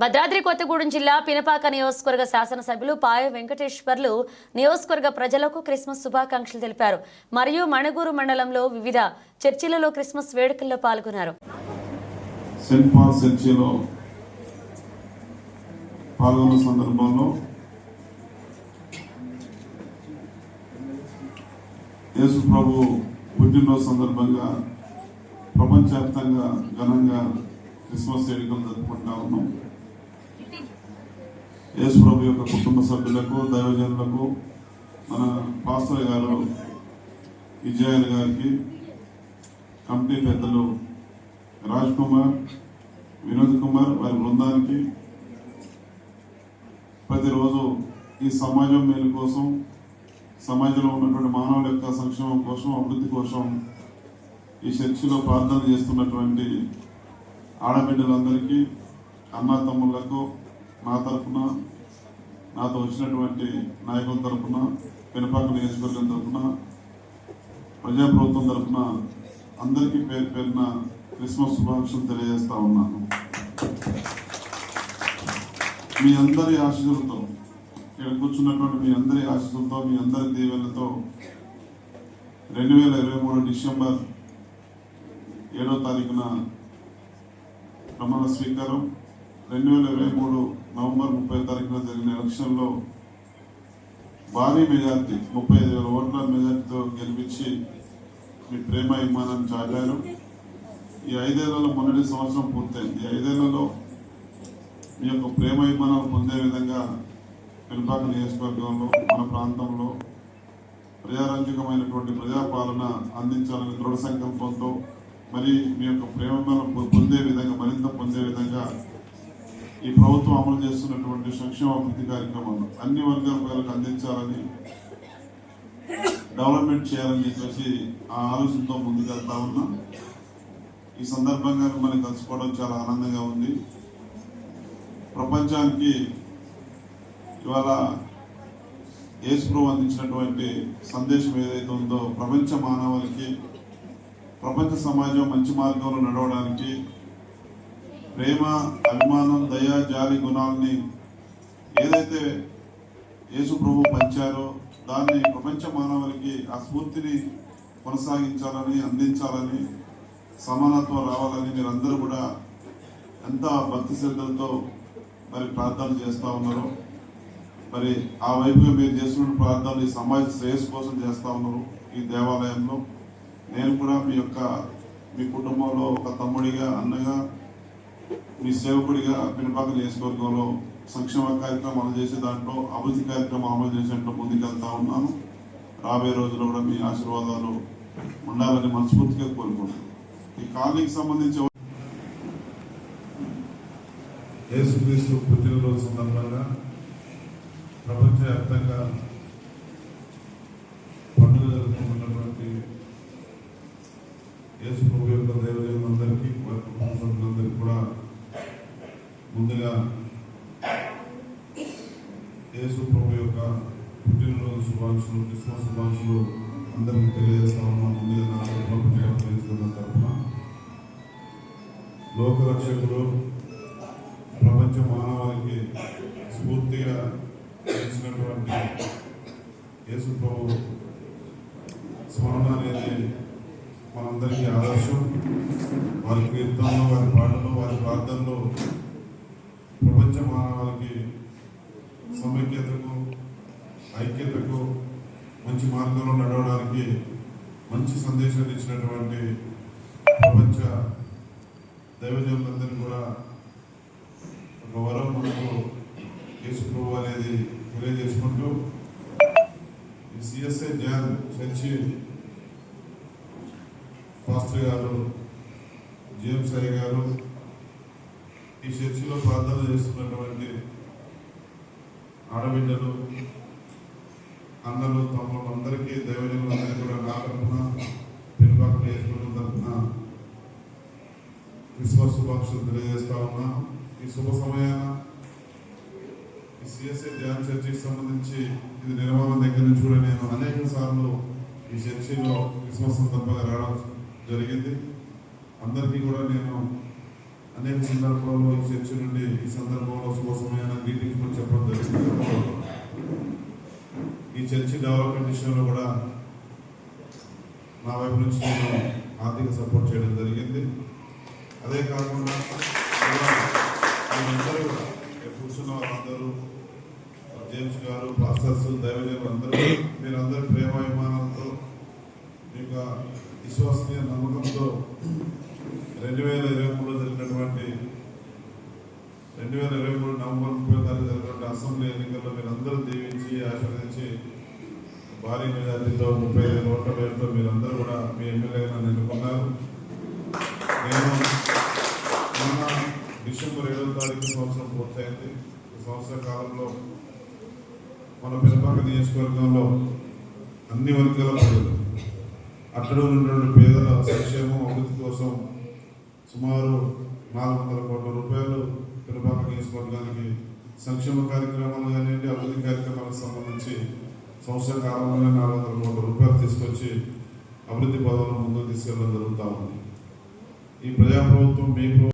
భద్రాద్రి కొత్తగూడెం జిల్లా పినపాక నియోజకవర్గ శాసనసభ్యులు పాయ వెంకటేశ్వర్లు నియోజకవర్గ ప్రజలకు క్రిస్మస్ శుభాకాంక్షలు తెలిపారు. మరియు మణగూరు మండలంలో వివిధ చర్చిలలో క్రిస్మస్ వేడుకల్లో పాల్గొన్నారు. పాల్గొన్న సందర్భంలో యేసు ప్రభు పుట్టినరోజు సందర్భంగా ప్రపంచవ్యాప్తంగా ఘనంగా క్రిస్మస్ వేడుకలు జరుపుకుంటా ఉన్నాం. యేసు ప్రభు యొక్క కుటుంబ సభ్యులకు దైవజనులకు మన పాస్టర్ గారు విజయన్ గారికి కమిటీ పెద్దలు రాజ్ కుమార్ వినోద్ కుమార్ వారి బృందానికి ప్రతిరోజు ఈ సమాజం మేలు కోసం సమాజంలో ఉన్నటువంటి మానవుల యొక్క సంక్షేమం కోసం అభివృద్ధి కోసం ఈ చర్చిలో ప్రార్థన చేస్తున్నటువంటి ఆడబిడ్డలందరికీ అన్న తమ్ముళ్ళకు నా తరఫున నాతో వచ్చినటువంటి నాయకుల తరఫున పెనపాక నియోజకవర్గం తరఫున ప్రజాప్రభుత్వం తరఫున అందరికీ పేరు పేరున క్రిస్మస్ శుభాకాంక్షలు తెలియజేస్తా ఉన్నాను. మీ అందరి ఆశీస్సులతో ఇక్కడ కూర్చున్నటువంటి మీ అందరి ఆశీస్సులతో మీ అందరి దీవెనలతో రెండు వేల ఇరవై మూడు డిసెంబర్ ఏడో తారీఖున ప్రమాణ స్వీకారం. రెండు వేల ఇరవై మూడు నవంబర్ ముప్పై తారీఖున జరిగిన ఎలక్షన్లో భారీ మెజార్టీ ముప్పై ఐదు వేల ఓట్ల మెజార్టీతో గెలిపించి మీ ప్రేమ అభిమానాన్ని చాటారు. ఈ ఐదేళ్ళలో మొన్నటి సంవత్సరం పూర్తయింది. ఈ ఐదేళ్ళలో మీ యొక్క ప్రేమ అభిమానాలు పొందే విధంగా వెనుపాక నియోజకవర్గంలో మన ప్రాంతంలో ప్రజారంజకమైనటువంటి ప్రజాపాలన అందించాలని దృఢ సంకల్పంతో మరి మీ యొక్క ప్రేమ పొందే విధంగా మరింత పొందే విధంగా ఈ ప్రభుత్వం అమలు చేస్తున్నటువంటి సంక్షేమ అభివృద్ధి కార్యక్రమాలు అన్ని వర్గాల ప్రజలకు అందించాలని డెవలప్మెంట్ చేయాలని చెప్పేసి ఆ ఆలోచనతో ముందుకెళ్తా ఉన్నాం. ఈ సందర్భంగా మిమ్మల్ని కలుసుకోవడం చాలా ఆనందంగా ఉంది. ప్రపంచానికి ఇవాళ యేసుప్రభు అందించినటువంటి సందేశం ఏదైతే ఉందో ప్రపంచ మానవాళికి ప్రపంచ సమాజం మంచి మార్గంలో నడవడానికి ప్రేమ అభిమానం దయ జాలి గుణాలని ఏదైతే యేసు ప్రభు పంచారో దాన్ని ప్రపంచ మానవులకి ఆ స్ఫూర్తిని కొనసాగించాలని అందించాలని సమానత్వం రావాలని మీరందరూ కూడా ఎంత భక్తి శ్రద్ధలతో మరి ప్రార్థన చేస్తూ ఉన్నారు. మరి ఆ వైపుగా మీరు చేస్తున్న ప్రార్థనలు ఈ సమాజ శ్రేయస్సు కోసం చేస్తూ ఉన్నారు ఈ దేవాలయంలో. నేను కూడా మీ యొక్క మీ కుటుంబంలో ఒక తమ్ముడిగా అన్నగా మీ సేవకుడిగా పినపాక నియోజకవర్గంలో సంక్షేమ కార్యక్రమం అమలు చేసే దాంట్లో అభివృద్ధి కార్యక్రమం అమలు చేసేంట్లో ముందుకెళ్తా ఉన్నాను. రాబోయే రోజుల్లో కూడా మీ ఆశీర్వాదాలు ఉండాలని మనస్ఫూర్తిగా కోరుకుంటున్నాను. ఈ కాలనీకి సంబంధించి యేసుక్రీస్తు పుట్టినరోజు సందర్భంగా ప్రపంచవ్యాప్తంగా ముందుగా యేసు ప్రభు యొక్క పుట్టినరోజు శుభాంశలు క్రిస్మస్ శుభాంశలు అందరికీ తెలియజేస్తా ఉన్నాం. ముందుగా నా తరఫున పుట్టినరోజు తరఫున లోకరక్షకులు ప్రపంచ మానవాళికి స్ఫూర్తిగా ఇచ్చినటువంటి యేసు ప్రభు స్మరణ అనేది మనందరికీ ఆదర్శం. వారి కీర్తనలో వారి పాటలు వారి ప్రార్థనలో ప్రపంచ మానవాళికి సమైక్యతకు ఐక్యతకు మంచి మార్గంలో నడవడానికి మంచి సందేశాన్ని ఇచ్చినటువంటి ప్రపంచ దైవజనులందరినీ కూడా ఒక వరం మనకు యేసుప్రభు అనేది తెలియజేసుకుంటూ ఈ సిఎస్ఐ జాన్ చర్చి శాస్త్రి గారు జేమ్స్ గారు ఈ చర్చిలో ప్రార్థన చేస్తున్నటువంటి ఆడబిడ్డలు అన్నలు తమ అందరికీ దైవజనులందరికీ కూడా నా తరఫున పెనుపాక నియోజకవర్గం తరఫున క్రిస్మస్ శుభాకాంక్షలు తెలియజేస్తా ఉన్నా. ఈ శుభ సమయాన ఈ సిఎస్ఐ ధ్యాన చర్చికి సంబంధించి ఇది నిర్మాణం దగ్గర నుంచి కూడా నేను అనేక సార్లు ఈ చర్చిలో క్రిస్మస్ సందర్భంగా రావడం జరిగింది. అందరికీ కూడా నేను అనేక సందర్భాల్లో ఈ చర్చ నుండి ఈ సందర్భంలో శుభ గ్రీటింగ్స్ కూడా చెప్పడం జరిగింది ఈ చర్చి డెవలప్మెంట్ విషయంలో కూడా నా వైపు నుంచి నేను ఆర్థిక సపోర్ట్ చేయడం జరిగింది. అదే కాకుండా ఇలా కూర్చున్న వాళ్ళందరూ జేమ్స్ గారు పాస్టర్స్ దైవజనులు అందరూ మీరందరూ ప్రేమాభిమానాలతో మీ యొక్క విశ్వసనీయ నమ్మకంతో రెండు వేల ఇరవై రెండు వేల ఇరవై మూడు నవంబర్ ముప్పై తారీఖు జరిగినటువంటి అసెంబ్లీ ఎన్నికల్లో మీరందరూ దీవించి ఆశీర్వదించి భారీ మెజార్టీతో ముప్పై ఐదు ఓట్ల పేరుతో మీరందరూ కూడా మీ ఎమ్మెల్యేగా నన్ను ఎన్నుకున్నారు. నేను మొన్న డిసెంబర్ ఏడవ తారీఖు సంవత్సరం పూర్తయింది. ఈ సంవత్సర కాలంలో మన పినపాక నియోజకవర్గంలో అన్ని వర్గాల ప్రజలు అక్కడ ఉన్నటువంటి పేదల సంక్షేమం అభివృద్ధి కోసం సుమారు నాలుగు వందల కోట్ల రూపాయలు పినపాక నియోజకవర్గానికి సంక్షేమ కార్యక్రమాలు కానివ్వండి అభివృద్ధి కార్యక్రమాలకు సంబంధించి సంవత్సర కాలంలోనే నాలుగు వందల కోట్ల రూపాయలు తీసుకొచ్చి అభివృద్ధి పదవులను ముందుకు తీసుకెళ్ళడం జరుగుతూ ఉంది. ఈ ప్రజాప్రభుత్వం మీ